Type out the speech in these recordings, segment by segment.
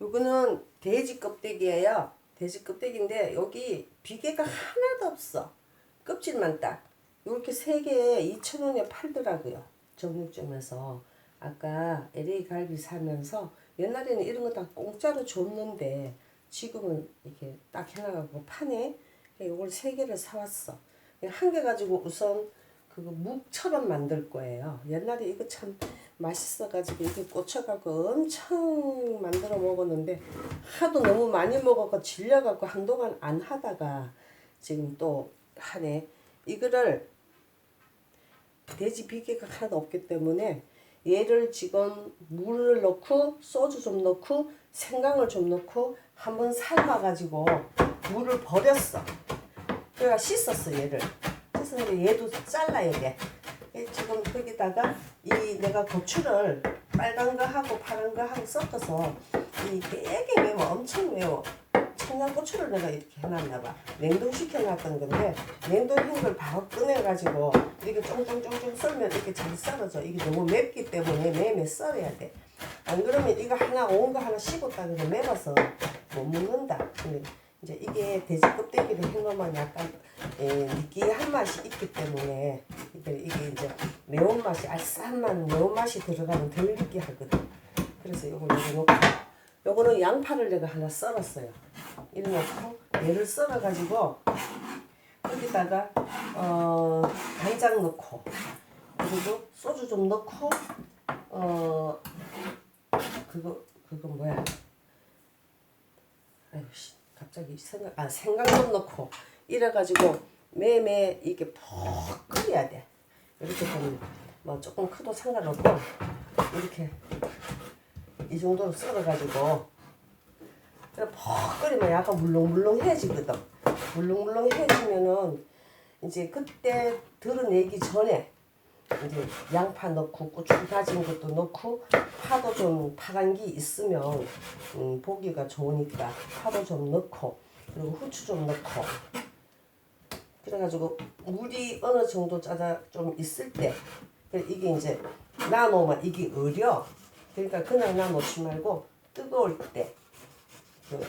요거는 돼지 껍데기예요. 돼지 껍데기인데 여기 비계가 하나도 없어. 껍질만 딱. 이렇게 세 개에 2,000원에 팔더라고요. 정육점에서. 아까 LA 갈비 사면서 옛날에는 이런 거 다 공짜로 줬는데 지금은 이렇게 딱 해놔가지고 파네. 이걸 세 개를 사왔어. 한 개 가지고 우선 그거 묵처럼 만들 거예요. 옛날에 이거 참 맛있어가지고 이렇게 꽂혀갖고 엄청 만들어 먹었는데 하도 너무 많이 먹어서 질려갖고 한동안 안 하다가 지금 또 하네. 이거를 돼지 비계가 하나도 없기 때문에 얘를 지금 물을 넣고 소주 좀 넣고 생강을 좀 넣고 한번 삶아가지고 물을 버렸어. 그래가 씻었어 얘를. 씻었는데 얘도 잘라야 돼. 얘 지금 거기다가 이 내가 고추를 빨간 거 하고 파란 거 하고 섞어서 이 되게 매워 엄청 매워. 청양고추를 내가 이렇게 해놨나 봐. 냉동시켜 놨던 건데 냉동한 걸 바로 꺼내 가지고 이렇게 쫑쫑쫑쫑 썰면 이렇게 잘 썰어져. 이게 너무 맵기 때문에 매매 썰어야 돼. 안 그러면 이거 하나 온 거 하나 씹었다 그래 매워서 못 먹는다. 이제 이게 돼지 껍데기를 한 것만 약간 에, 느끼한 맛이 있기 때문에 이게, 이제 매운맛이 알싸한 매운맛이 들어가면 덜 느끼하거든. 그래서 요걸 여기 놓고 요거는 양파를 내가 하나 썰었어요. 이래 놓고 얘를 썰어 가지고 거기다가 어 간장 넣고 그리고 소주 좀 넣고 어 그거 그거 뭐야 아유 씨 갑자기 생각 아좀 넣고 이래가지고 매매 이게 푹 끓여야 돼. 이렇게 좀뭐 조금 커도 상관없고 이렇게 이 정도로 썰어가지고 푹 끓이면 약간 물렁물렁해지거든. 물렁물렁해지면은 이제 그때 드러내기 전에 이제 양파 넣고 고추 다진 것도 넣고 파도 좀 파란 게 있으면 음, 보기가 좋으니까 파도 좀 넣고 그리고 후추 좀 넣고. 그래가지고 물이 어느 정도 짜다 좀 있을 때 이게 이제 놔놓으면 이게 어려? 그러니까 그냥 놔놓지 말고 뜨거울 때 그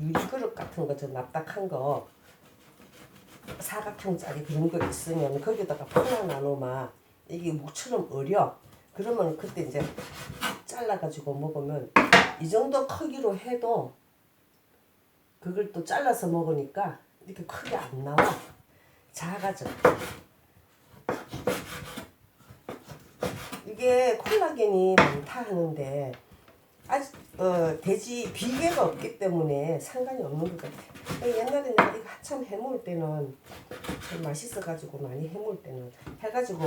유리 그릇 같은 거 저 납작한 거 사각형짜리 그런 거 있으면 거기다가 파나 나눠마 이게 묵처럼 어려. 그러면 그때 이제 잘라가지고 먹으면 이 정도 크기로 해도 그걸 또 잘라서 먹으니까 이렇게 크게 안 나와. 작아져. 이게 콜라겐이 많다 하는데 아직 어, 돼지 비계가 없기 때문에 상관이 없는 것 같아. 옛날에 내가 이거 한참 해먹을 때는 참 맛있어가지고 많이 해먹을 때는 해가지고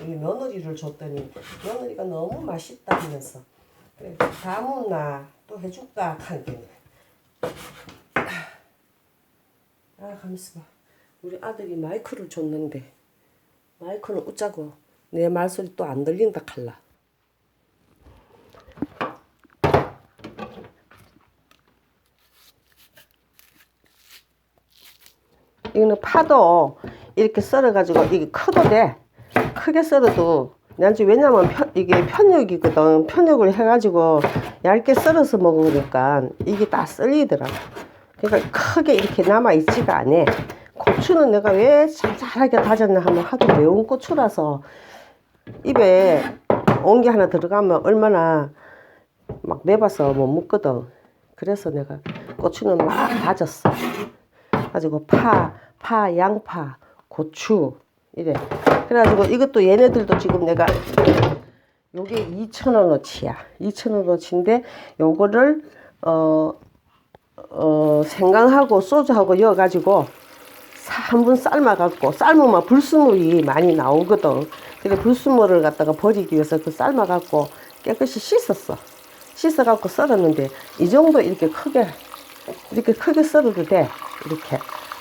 우리 며느리를 줬더니 며느리가 너무 맛있다 하면서 그래 다음은 나또 해줄까 하는데. 아 가만있어 봐 우리 아들이 마이크를 줬는데 마이크는 웃자고 내 말소리 또 안 들린다 칼라 이거는 파도 이렇게 썰어가지고 이게 커도 돼. 크게 썰어도 난지 왜냐면 편, 이게 편육이거든. 편육을 해가지고 얇게 썰어서 먹으니까 이게 다 썰리더라고. 그러니까 크게 이렇게 남아 있지가 않아. 고추는 내가 왜 잘잘하게 다졌나 하면 하도 매운 고추라서 입에 온 게 하나 들어가면 얼마나 막 매봐서 못 먹거든. 그래서 내가 고추는 막 다졌어. 가지고 파, 파, 양파, 고추 이래. 그래가지고 이것도 얘네들도 지금 내가 요게 2,000원어치야. 2,000원어치인데 요거를 어, 어, 생강하고 소주하고 넣어가지고 한번 삶아갖고 삶으면 불순물이 많이 나오거든. 그래 불순물을 갖다가 버리기 위해서 그 삶아갖고 깨끗이 씻었어. 씻어갖고 썰었는데 이 정도 이렇게 크게 이렇게 크게 썰어도 돼. 이렇게.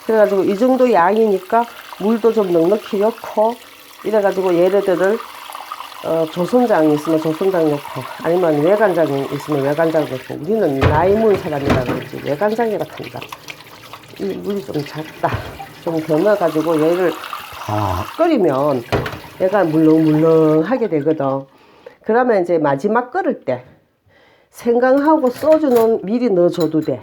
그래가지고 이 정도 양이니까 물도 좀 넉넉히 넣고 이래가지고 얘네들을 어, 조선장이 있으면 조선장 넣고 아니면 외간장이 있으면 외간장 넣고 우리는 나이 문 사람이라 그러지 외간장이 같은다. 이 물이 좀 작다. 좀더 넣어가지고 얘를 더 끓이면 얘가 물렁물렁하게 되거든. 그러면 이제 마지막 끓을 때 생강하고 소주는 미리 넣어줘도 돼.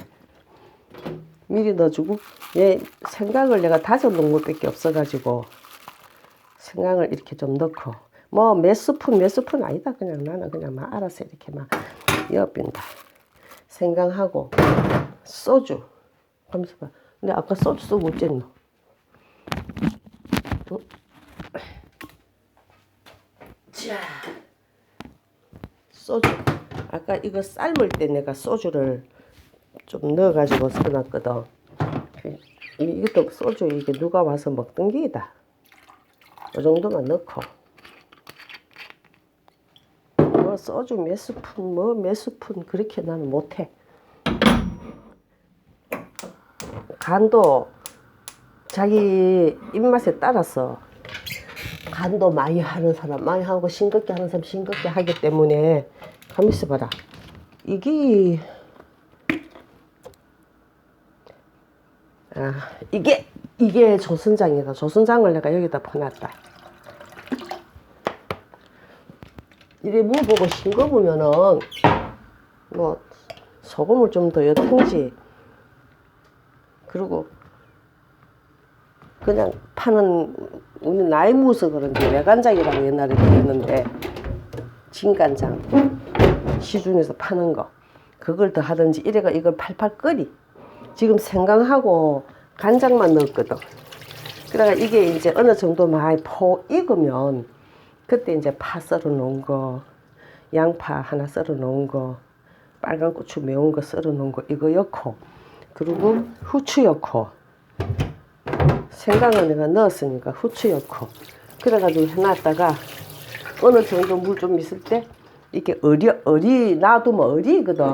미리 넣어주고 얘 생강을 내가 다져 놓은 것밖에 없어가지고 생강을 이렇게 좀 넣고 뭐 몇 스푼 몇 스푼 아니다 그냥 나는 그냥 막 알아서 이렇게 막 엿빈다. 생강하고 소주. 하면서 봐. 근데 아까 소주 쓰고 어쨌노? 어? 자, 소주. 아까 이거 삶을 때 내가 소주를 좀 넣어가지고 써놨거든. 이- 이것도 소주 이게 누가 와서 먹던 게다. 이 정도만 넣고. 뭐 소주 몇 스푼 뭐 몇 스푼 그렇게 나는 못해. 간도 자기 입맛에 따라서 간도 많이 하는 사람 많이 하고 싱겁게 하는 사람 싱겁게 하기 때문에 가만 있어봐라 이게 아 이게 이게 조선장이다. 조선장을 내가 여기다 퍼놨다. 이래 무보고 싱거우면은 뭐 소금을 좀 더 엿든지. 그리고 그냥 파는 우리 나이 무서 그런지 외간장이라고 옛날에 그랬는데 진간장 시중에서 파는 거. 그걸 더 하든지 이래가 이걸 팔팔 끓이 지금 생강하고 간장만 넣었거든. 그래가 이게 이제 어느 정도 많이 포 익으면 그때 이제 파 썰어 놓은 거 양파 하나 썰어 놓은 거 빨간 고추 매운 거 썰어 놓은 거 이거 넣고 그리고 후추 넣고. 생강을 내가 넣었으니까 후추 넣고. 그래가지고 해놨다가 어느 정도 물 좀 있을 때 이렇게 어리 어리 놔두면 어리거든.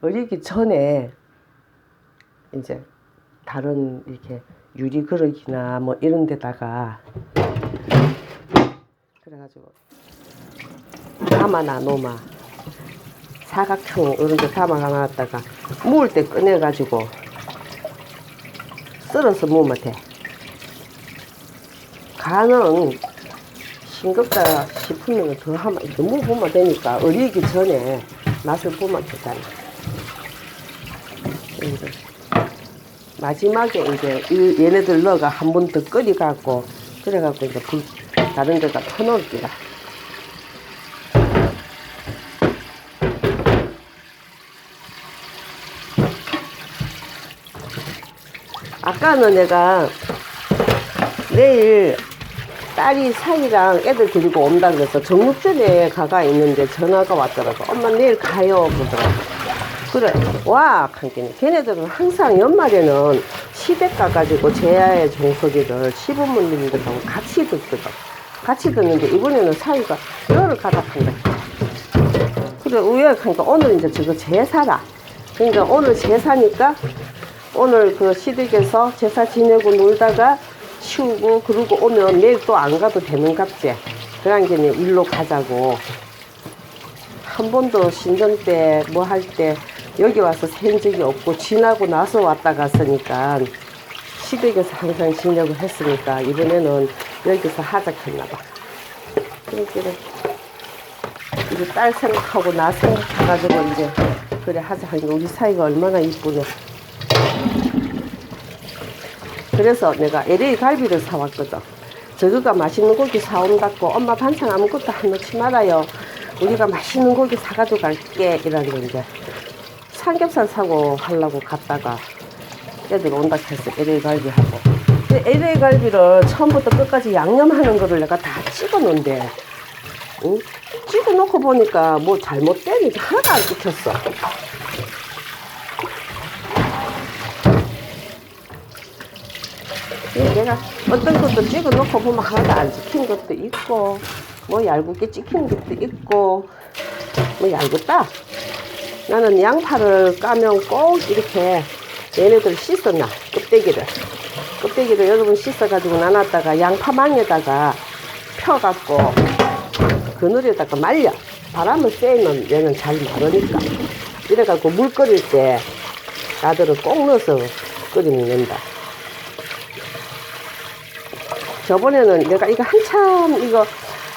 어리기 전에 이제 다른 이렇게 유리 그릇이나 뭐 이런 데다가 그래가지고 담아놔 놓마 사각형 이런 데 담아놨다가 모을 때 꺼내가지고 썰어서 먹으면 돼. 간은 싱겁다 싶으면 더 하면 너무 보면 되니까 어리기 전에 맛을 보면 되잖아. 이제 마지막에 이제 이 얘네들 넣어가 한 번 더 끓여갖고 그래갖고 이제 불 다른 데다 터놓을기라. 아까는 내가 내일 딸이 사이랑 애들 데리고 온다 그래서 정육점에 가가 있는데 전화가 왔더라고. 엄마 내일 가요 그러더라고. 그래 와 한끼는 걔네들은 항상 연말에는 시댁 가가지고 제야의 종소리를 시부모님들하고 같이 듣거든. 같이 듣는데 이번에는 사이가 열을 가다 한다. 그래 우연하니까 오늘 이제 저거 제사라. 그러니까 오늘 제사니까 오늘 그 시댁에서 제사 지내고 놀다가 치우고 그러고 오면 내일 또 안 가도 되는 갑제. 게 일로 가자고. 한 번도 신정 때 뭐 할때 여기 와서 샌 적이 없고 지나고 나서 왔다 갔으니까 시댁에서 항상 지내고 했으니까 이번에는 여기서 하자 했나 봐. 그러니까 이제 딸 생각하고 나 생각해가지고 이제 그래 하자 하니까 우리 사이가 얼마나 이쁘네. 그래서 내가 LA 갈비를 사왔거든. 저거가 맛있는 고기 사온다고 엄마 반찬 아무것도 안 넣지 말아요. 우리가 맛있는 고기 사가지고 갈게 이라는 건데 삼겹살 사고 하려고 갔다가 애들 온다 해서 LA 갈비 하고 근데 LA 갈비를 처음부터 끝까지 양념하는 거를 내가 다 찍어 놓은데 응? 찍어 놓고 보니까 뭐 잘못된 게 하나도 안 찍혔어. 예, 내가 어떤 것도 찍어 놓고 보면 하나도 안 찍힌 것도 있고, 뭐 얇게 찍힌 것도 있고, 뭐 얇겠다. 나는 양파를 까면 꼭 이렇게 얘네들 씻어놔, 껍데기를. 껍데기를 여러분 씻어가지고 나눴다가 양파망에다가 펴갖고 그늘에다가 말려. 바람을 쐬면 얘는 잘 마르니까. 이래갖고 물 끓일 때 나들은 꼭 넣어서 끓이면 된다. 저번에는 내가 이거 한참 이거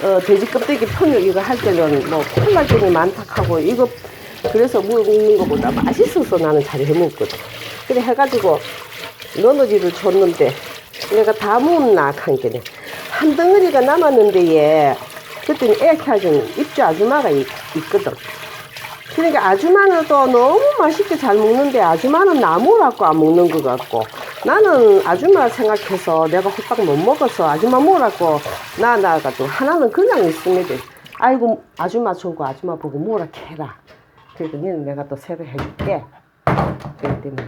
어, 돼지 껍데기 편육 이거 할 때는 뭐 콜라겐이 많다 하고 이거 그래서 먹는 것보다 맛있어서 나는 잘 해먹거든. 그래 해가지고 너너지를 줬는데 내가 다 먹었나 한 게네. 한 덩어리가 남았는데 얘 그랬더니 애 키워주는 입주 아줌마가 있, 있거든. 그러니까 아줌마는 또 너무 맛있게 잘 먹는데 아줌마는 나무라고 안 먹는 것 같고 나는 아줌마 생각해서 내가 호떡 못 먹어서 아줌마 먹으라고 나 나가지고 하나는 그냥 있습니다. 아이고 아줌마 주고 아줌마 보고 뭐라 캐라. 니는 내가 또 새로 해줄게. 그렇기 때문에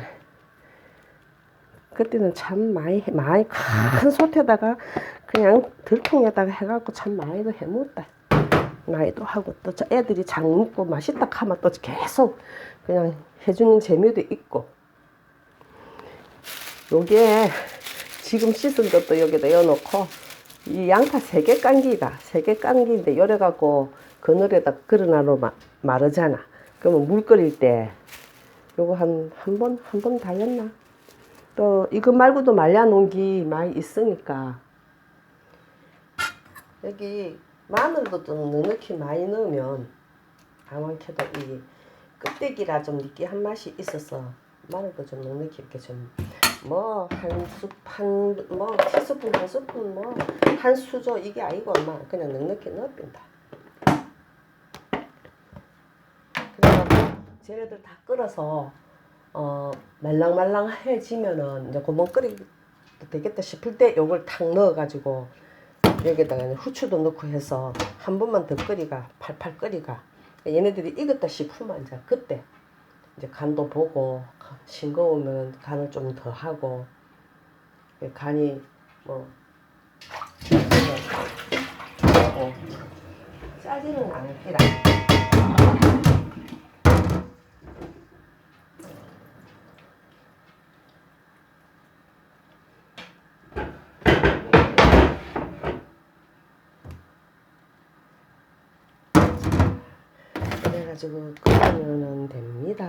그때는 참 많이 해- 많이 큰 솥에다가 그냥 들통에다가 해갖고 참 많이도 해먹었다. 많이도 하고 또저 애들이 잘 먹고 맛있다 하면 또 계속 그냥 해주는 재미도 있고 요게 지금 씻은 것도 여기다 넣어놓고 이 양파 세 개 깐기가 세개 깐기인데 요래 갖고 그늘에다 그러나로 마, 마르잖아 그러면 물 끓일 때 요거 한 한 번 한 번 다 였나? 또 이거 말고도 말려놓은 게 많이 있으니까. 여기 마늘도 좀 넉넉히 많이 넣으면 아무렇게도 이 껍데기라 좀 느끼한 맛이 있어서 마늘도 좀 넉넉히 이렇게 좀 뭐 한 스푼 뭐 티스푼 한 스푼 뭐 한 수저 이게 아니고 엄마 그냥 넉넉히 넣어빈다 쟤네들 다 끓어서 어 말랑말랑해지면은 이제 고멍 끓이도 되겠다 싶을 때 요걸 탁 넣어가지고 여기다가 후추도 넣고 해서 한 번만 더 끓이가 팔팔 끓이가. 얘네들이 익었다 싶으면 이제 그때 이제 간도 보고 싱거우면 간을 좀 더 하고 간이 뭐 어, 짜지는 않기라 가지고 끓이면 됩니다.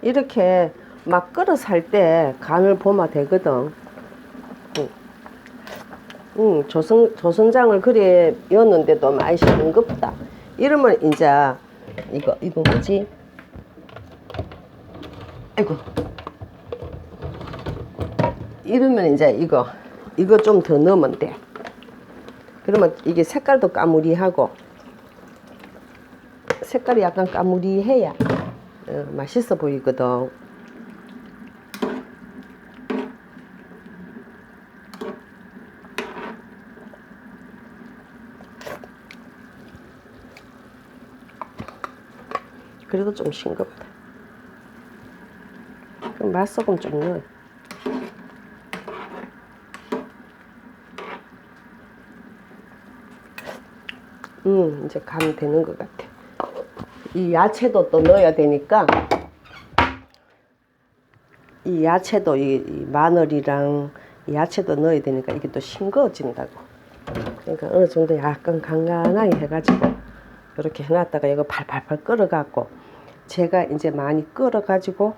이렇게 막 끓어 살때 간을 보면 되거든. 응, 응 조선, 조선장을 그래 였는데도 많이 싱겁다. 이러면 이제 이거 이거 뭐지? 아이고 이러면 이제 이거 이거 좀 더 넣으면 돼. 그러면 이게 색깔도 까무리하고 색깔이 약간 까무리해야 어, 맛있어 보이거든. 그래도 좀 싱겁다. 그럼 맛소금 좀 넣어. 음, 이제 간 되는 것 같아. 이 야채도 또 넣어야 되니까 이 야채도 이, 이 마늘이랑 이 야채도 넣어야 되니까 이게 또 싱거워진다고. 그러니까 어느 정도 약간 간간하게 해가지고 이렇게 해놨다가 이거 팔팔팔 끓어갖고 제가 이제 많이 끓어가지고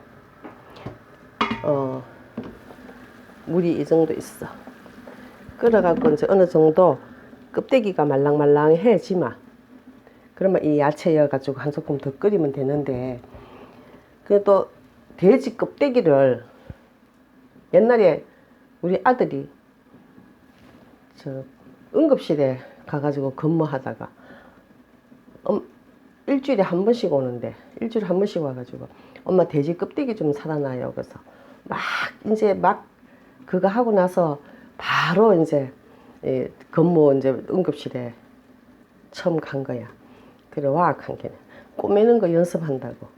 어 물이 이 정도 있어. 끓어갖고 이제 어느 정도 껍데기가 말랑말랑해지만 그러면 이 야채 여 가지고 한 소끔 더 끓이면 되는데 그래도 돼지 껍데기를 옛날에 우리 아들이 저 응급실에 가가지고 근무하다가 음, 일주일에 한 번씩 오는데 일주일에 한 번씩 와가지고 엄마 돼지 껍데기 좀 사다놔요 그래서 막 이제 막 그거 하고 나서 바로 이제 이 근무 이제 응급실에 처음 간 거야. 그래 와악한 게는 꼬매는 거 연습한다고.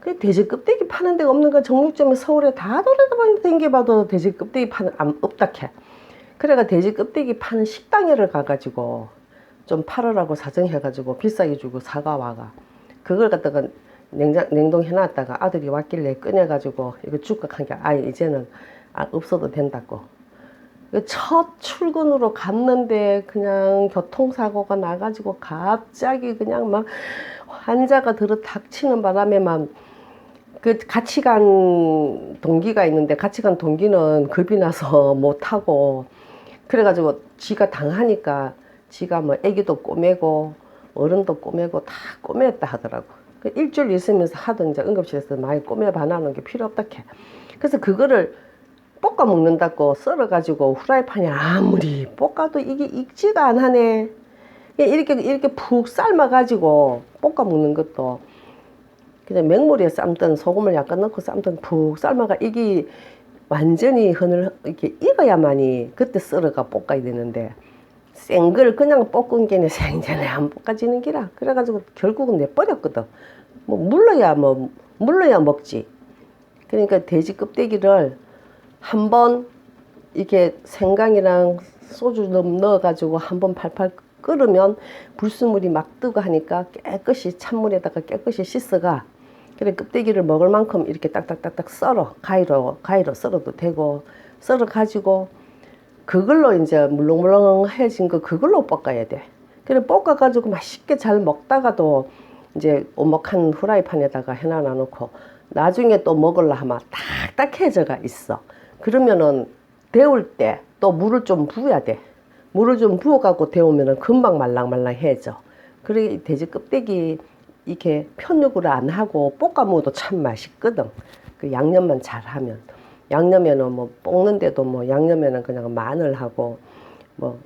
그 돼지 껍데기 파는 데가 없는 거 정육점에 서울에 다 돌아다니면서 댕겨봐도 돼지 껍데기 파는 안 없다 캐. 그래가 돼지 껍데기 파는 식당에를 가가지고 좀 팔으라고 사정해가지고 비싸게 주고 사가 와가. 그걸 갖다가 냉장 냉동 해놨다가 아들이 왔길래 꺼내가지고 이거 죽각한 게 아예 이제는 아, 없어도 된다고. 그첫 출근으로 갔는데 그냥 교통사고가 나가지고 갑자기 그냥 막 환자가 들어 닥치는 바람에만 그 같이 간 동기가 있는데 같이 간 동기는 겁이 나서 못 하고 그래가지고 지가 당하니까 지가 뭐 애기도 꼬매고 어른도 꼬매고 다 꼬맸다 하더라고. 그 일주일 있으면서 하던 이제 응급실에서 많이 꼬매봐 나는 게 필요 없다 캐. 그래서 그거를 볶아 먹는다고 썰어가지고 후라이팬에 아무리 볶아도 이게 익지가 안 하네. 이렇게 이렇게 푹 삶아가지고 볶아 먹는 것도. 그냥 맹물에 삶든 소금을 약간 넣고 삶든 푹 삶아가 이게 완전히 흐늘 이렇게 익어야만이 그때 썰어가 볶아야 되는데 생걸 그냥 볶은 게네 생전에 안 볶아지는 기라. 그래가지고 결국은 내 버렸거든. 뭐 물러야 뭐 물러야 먹지. 그러니까 돼지 껍데기를 한번 이렇게 생강이랑 소주 좀 넣어가지고 한번 팔팔 끓으면 불순물이 막 뜨고 하니까 깨끗이 찬물에다가 깨끗이 씻어가 그래 껍데기를 먹을 만큼 이렇게 딱딱딱딱 썰어 가위로 가위로 썰어도 되고 썰어 가지고 그걸로 이제 물렁물렁해진 거 그걸로 볶아야 돼. 그래 볶아 가지고 맛있게 잘 먹다가도 이제 오목한 후라이팬에다가 해놔 놓고 나중에 또 먹으려 하면 딱딱해져가 있어. 그러면은 데울 때 또 물을 좀 부어야 돼. 물을 좀 부어갖고 데우면은 금방 말랑말랑해져. 그래 돼지 껍데기 이렇게 편육을 안 하고 볶아 먹어도 참 맛있거든. 그 양념만 잘하면. 양념에는 뭐 볶는데도 뭐 양념에는 그냥 마늘하고 뭐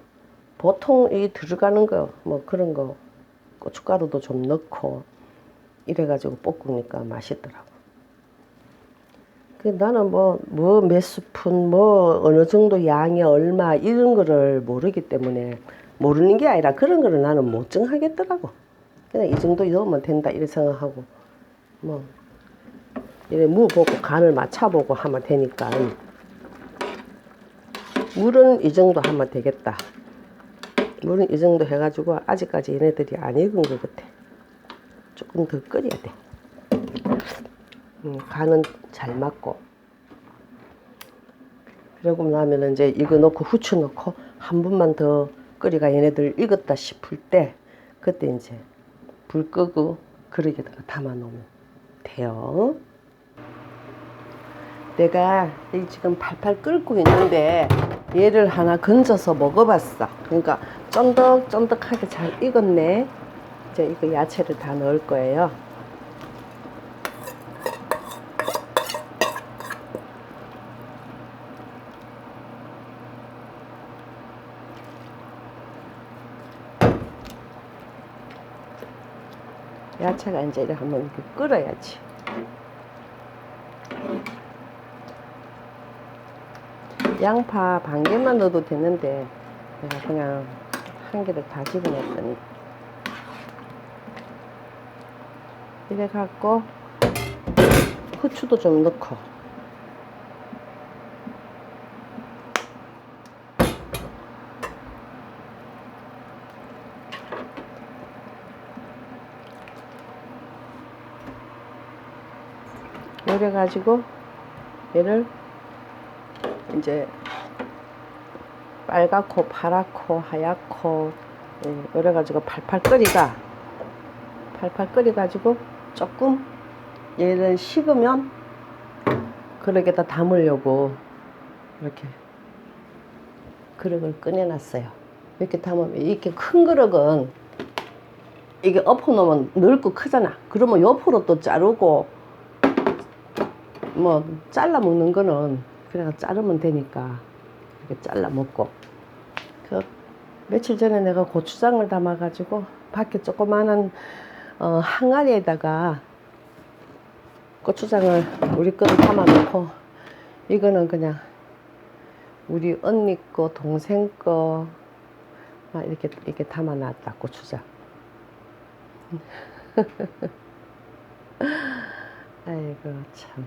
보통 이 들어가는 거 뭐 그런 거 고춧가루도 좀 넣고 이래가지고 볶으니까 맛있더라고. 그 나는 뭐 뭐 몇 스푼 뭐 어느 정도 양이 얼마 이런 거를 모르기 때문에 모르는 게 아니라 그런 거를 나는 못 정하겠더라고. 그냥 이 정도 넣으면 된다 이렇게 생각하고 뭐 이래 무 보고 간을 맞춰보고 하면 되니까 물은 이 정도 하면 되겠다. 물은 이 정도 해가지고 아직까지 얘네들이 안 익은 것 같아. 조금 더 끓여야 돼. 음, 간은 잘 맞고. 그러고 나면 이제 이거 넣고 후추 넣고 한 번만 더 끓이가 얘네들 익었다 싶을 때 그때 이제 불 끄고 그릇에다가 담아 놓으면 돼요. 내가 이 지금 팔팔 끓고 있는데 얘를 하나 건져서 먹어봤어. 그러니까 쫀득쫀득하게 잘 익었네. 이제 이거 야채를 다 넣을 거예요. 야채가 이제 이렇게 한번 끓어야지. 양파 반 개만 넣어도 되는데 내가 그냥 한 개를 다 집어넣었더니 이래 갖고 후추도 좀 넣고 이래 가지고 얘를 이제 빨갛고 파랗고 하얗고 예, 이래 가지고 팔팔 끓이가 팔팔 끓여 가지고 조금 얘를 식으면 그릇에다 담으려고 이렇게 그릇을 꺼내놨어요. 이렇게 담으면 이렇게 큰 그릇은 이게 엎어 놓으면 넓고 크잖아. 그러면 옆으로 또 자르고 뭐 잘라 먹는 거는 그냥 자르면 되니까 이렇게 잘라 먹고. 그 며칠 전에 내가 고추장을 담아 가지고 밖에 조그마한 어, 항아리에다가 고추장을 우리 거를 담아 놓고 이거는 그냥 우리 언니 거 동생 거 막 이렇게 이렇게 담아 놨다 고추장. 아이고 참